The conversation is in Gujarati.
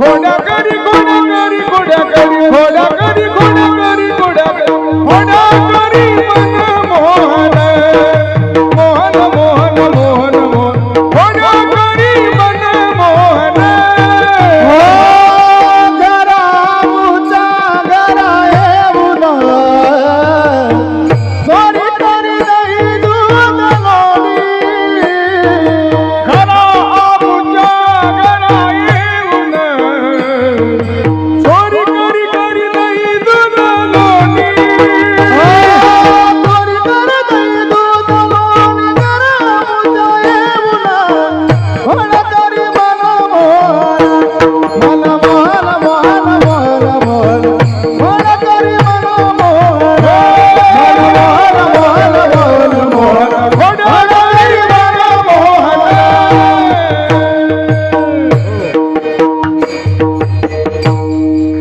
ઘોડા કરી ઘોડા કરી ઘોડા કરી ઘોડા